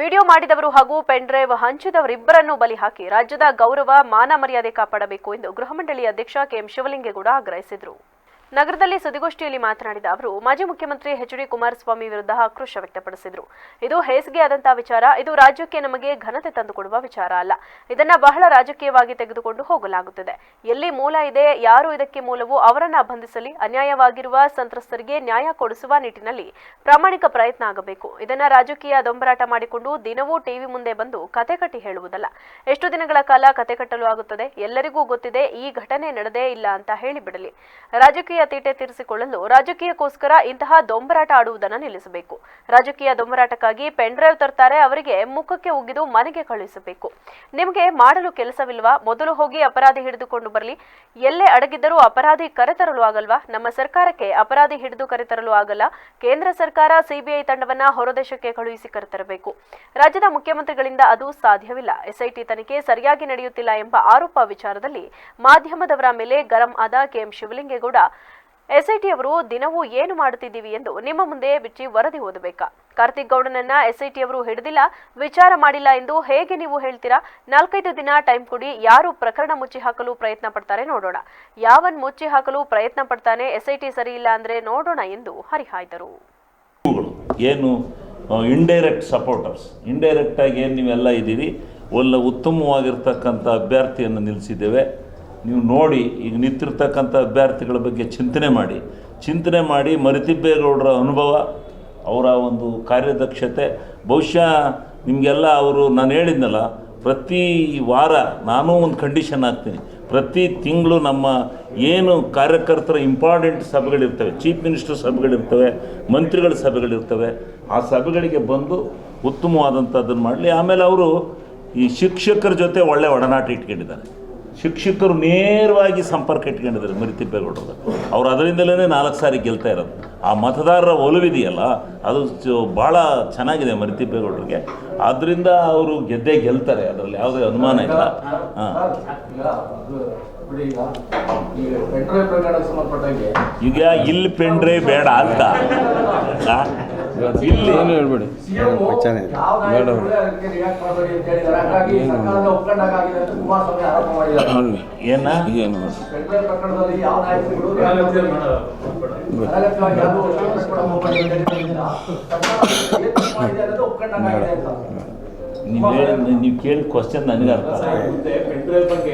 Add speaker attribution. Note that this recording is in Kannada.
Speaker 1: ವಿಡಿಯೋ ಮಾಡಿದವರು ಹಾಗೂ ಪೆನ್ ಡ್ರೈವ್ ಹಂಚಿದವರಿಬ್ಬರನ್ನು ಬಲಿ ಹಾಕಿ ರಾಜ್ಯದ ಗೌರವ, ಮಾನ ಮರ್ಯಾದೆ ಕಾಪಾಡಬೇಕು ಎಂದು ಗೃಹ ಮಂಡಳಿ ಅಧ್ಯಕ್ಷ ಕೆಎಂ ಶಿವಲಿಂಗೇಗೌಡ ಆಗ್ರಹಿಸಿದರು. ನಗರದಲ್ಲಿ ಸುದ್ದಿಗೋಷ್ಠಿಯಲ್ಲಿ ಮಾತನಾಡಿದ ಅವರು, ಮಾಜಿ ಮುಖ್ಯಮಂತ್ರಿ ಎಚ್ ಡಿ ಕುಮಾರಸ್ವಾಮಿ ವಿರುದ್ಧ ಆಕ್ರೋಶ ವ್ಯಕ್ತಪಡಿಸಿದರು. ಇದು ಹೇಸಿಗೆ ಆದಂತಹ ವಿಚಾರ, ಇದು ರಾಜ್ಯಕ್ಕೆ ನಮಗೆ ಘನತೆ ತಂದುಕೊಡುವ ವಿಚಾರ ಅಲ್ಲ. ಇದನ್ನ ಬಹಳ ರಾಜಕೀಯವಾಗಿ ತೆಗೆದುಕೊಂಡು ಹೋಗಲಾಗುತ್ತದೆ. ಎಲ್ಲಿ ಮೂಲ ಇದೆ, ಯಾರು ಇದಕ್ಕೆ ಮೂಲವು ಅವರನ್ನ ಬಂಧಿಸಲಿ, ಅನ್ಯಾಯವಾಗಿರುವ ಸಂತ್ರಸ್ತರಿಗೆ ನ್ಯಾಯ ಕೊಡಿಸುವ ನಿಟ್ಟಿನಲ್ಲಿ ಪ್ರಾಮಾಣಿಕ ಪ್ರಯತ್ನ ಆಗಬೇಕು. ಇದನ್ನ ರಾಜಕೀಯ ದೊಂಬರಾಟ ಮಾಡಿಕೊಂಡು ದಿನವೂ ಟಿವಿ ಮುಂದೆ ಬಂದು ಕತೆ ಕಟ್ಟಿ ಹೇಳುವುದಲ್ಲ. ಎಷ್ಟು ದಿನಗಳ ಕಾಲ ಕತೆ ಕಟ್ಟಲು ಆಗುತ್ತದೆ? ಎಲ್ಲರಿಗೂ ಗೊತ್ತಿದೆ, ಈ ಘಟನೆ ನಡೆದೇ ಇಲ್ಲ ಅಂತ ಹೇಳಿಬಿಡಲಿ. ರಾಜಕೀಯ ತೀಟೆ ತೀರಿಸಿಕೊಳ್ಳಲು ರಾಜಕೀಯಕ್ಕೋಸ್ಕರ ಇಂತಹ ದೊಂಬರಾಟ ಆಡುವುದನ್ನು ನಿಲ್ಲಿಸಬೇಕು. ರಾಜಕೀಯ ದೊಂಬರಾಟಕ್ಕಾಗಿ ಪೆನ್ಡ್ರೈವ್ ತರ್ತಾರೆ, ಅವರಿಗೆ ಮುಖಕ್ಕೆ ಉಗಿದು ಮನೆಗೆ ಕಳುಹಿಸಬೇಕು. ನಿಮಗೆ ಮಾಡಲು ಕೆಲಸವಿಲ್ವಾ? ಮೊದಲು ಹೋಗಿ ಅಪರಾಧಿ ಹಿಡಿದುಕೊಂಡು ಬರಲಿ. ಎಲ್ಲೇ ಅಡಗಿದ್ದರೂ ಅಪರಾಧಿ ಕರೆತರಲು ಆಗಲ್ವಾ? ನಮ್ಮ ಸರ್ಕಾರಕ್ಕೆ ಅಪರಾಧಿ ಹಿಡಿದು ಕರೆತರಲು ಆಗಲ್ಲ. ಕೇಂದ್ರ ಸರ್ಕಾರ ಸಿಬಿಐ ತಂಡವನ್ನ ಹೊರದೇಶಕ್ಕೆ ಕಳುಹಿಸಿ ಕರೆತರಬೇಕು. ರಾಜ್ಯದ ಮುಖ್ಯಮಂತ್ರಿಗಳಿಂದ ಅದು ಸಾಧ್ಯವಿಲ್ಲ. ಎಸ್ಐಟಿ ತನಿಖೆ ಸರಿಯಾಗಿ ನಡೆಯುತ್ತಿಲ್ಲ ಎಂಬ ಆರೋಪ ವಿಚಾರದಲ್ಲಿ ಮಾಧ್ಯಮದವರ ಮೇಲೆ ಗರಂ ಆದ ಕೆಎಂ ಶಿವಲಿಂಗೇಗೌಡ ಎಸ್ಐಟಿ ಅವರು ದಿನವೂ ಏನು ಮಾಡುತ್ತಿದ್ದೀವಿ ಎಂದು ನಿಮ್ಮ ಮುಂದೆ ಬಿಚ್ಚಿ ವರದಿ ಓದಬೇಕಾ? ಕಾರ್ತಿಕ್ ಗೌಡನನ್ನ ಎಸ್ಐಟಿ ಅವರು ಹಿಡಿದಿಲ್ಲ, ವಿಚಾರ ಮಾಡಿಲ್ಲ ಎಂದು ಹೇಗೆ ನೀವು ಹೇಳ್ತೀರಾ? ನಾಲ್ಕೈದು ದಿನ ಟೈಮ್ ಕೊಡಿ, ಯಾರು ಪ್ರಕರಣ ಮುಚ್ಚಿ ಹಾಕಲು ಪ್ರಯತ್ನ ಪಡ್ತಾರೆ ನೋಡೋಣ. ಯಾವನ್ ಮುಚ್ಚಿ ಹಾಕಲು ಪ್ರಯತ್ನ ಪಡ್ತಾನೆ, ಎಸ್ಐಟಿ ಸರಿ ಇಲ್ಲ ಅಂದ್ರೆ ನೋಡೋಣ ಎಂದು ಹರಿಹಾಯ್ದರು.
Speaker 2: ಏನು ಇಂಡೈರೆಕ್ಟ್ ಸಪೋರ್ಟರ್ಸ್ ಇಂಡೈರೆಕ್ಟ್ ಆಗಿ ಏನು ನೀವೆಲ್ಲ ಇದ್ದೀರಿ? ಒಳ್ಳೆ ಉತ್ತಮವಾಗಿರ್ತಕ್ಕಂಥ ಅಭ್ಯರ್ಥಿಯನ್ನು ನಿಲ್ಲಿಸಿದ್ದೇವೆ ನೀವು ನೋಡಿ ಈಗ ನಿಂತಿರ್ತಕ್ಕಂಥ ಅಭ್ಯರ್ಥಿಗಳ ಬಗ್ಗೆ ಚಿಂತನೆ ಮಾಡಿ. ಚಿಂತನೆ ಮಾಡಿ ಮರಿತಿಬ್ಬೇಗೌಡರ ಅನುಭವ, ಅವರ ಒಂದು ಕಾರ್ಯದಕ್ಷತೆ. ಬಹುಶಃ ನಿಮಗೆಲ್ಲ ಅವರು, ನಾನು ಹೇಳಿದ್ನಲ್ಲ, ಪ್ರತಿ ವಾರ ನಾನು ಒಂದು ಕಂಡೀಷನ್ ಹಾಕ್ತೀನಿ. ಪ್ರತಿ ತಿಂಗಳು ನಮ್ಮ ಏನು ಕಾರ್ಯಕರ್ತರ ಇಂಪಾರ್ಟೆಂಟ್ ಸಭೆಗಳಿರ್ತವೆ ಚೀಫ್ ಮಿನಿಸ್ಟರ್ ಸಭೆಗಳಿರ್ತವೆ, ಮಂತ್ರಿಗಳ ಸಭೆಗಳಿರ್ತವೆ, ಆ ಸಭೆಗಳಿಗೆ ಬಂದು ಉತ್ತಮವಾದಂಥದ್ದನ್ನು ಮಾಡಲಿ. ಆಮೇಲೆ ಅವರು ಈ ಶಿಕ್ಷಕರ ಜೊತೆ ಒಳ್ಳೆ ಒಡನಾಟ ಇಟ್ಕೊಂಡಿದ್ದಾರೆ. ಶಿಕ್ಷಕರು ನೇರವಾಗಿ ಸಂಪರ್ಕ ಇಟ್ಕೊಂಡಿದ್ದಾರೆ ಮರಿತಿಪ್ಪೇಗೌಡರು ಅವ್ರು ಅದರಿಂದಲೇ ನಾಲ್ಕು ಸಾರಿ ಗೆಲ್ತಾ ಇರೋದು. ಆ ಮತದಾರರ ಒಲವಿದೆಯಲ್ಲ ಅದು ಭಾಳ ಚೆನ್ನಾಗಿದೆ ಮರಿತಿಪ್ಪೇಗೌಡರಿಗೆ ಆದ್ದರಿಂದ ಅವರು ಗೆದ್ದೇ ಗೆಲ್ತಾರೆ ಅದರಲ್ಲಿ ಯಾವುದೇ ಅನುಮಾನ ಇಲ್ಲ. ಹಾಂ.
Speaker 3: ಈಗ
Speaker 2: ಇಲ್ಲಿ ಪೆಂಡ್ರೆ ಬೇಡ ಅಂತ.
Speaker 4: ಏನು ಹೇಳ್ಬೇಡಿ.
Speaker 2: ಏನ? ನೀವು ನೀವು ಕೇಳಿದ ಕ್ವಶನ್ ನನಗೆ ಅರ್ಥ ಆಯ್ತು.
Speaker 3: ಪೆಟ್ರೋಲ್ ಬಗ್ಗೆ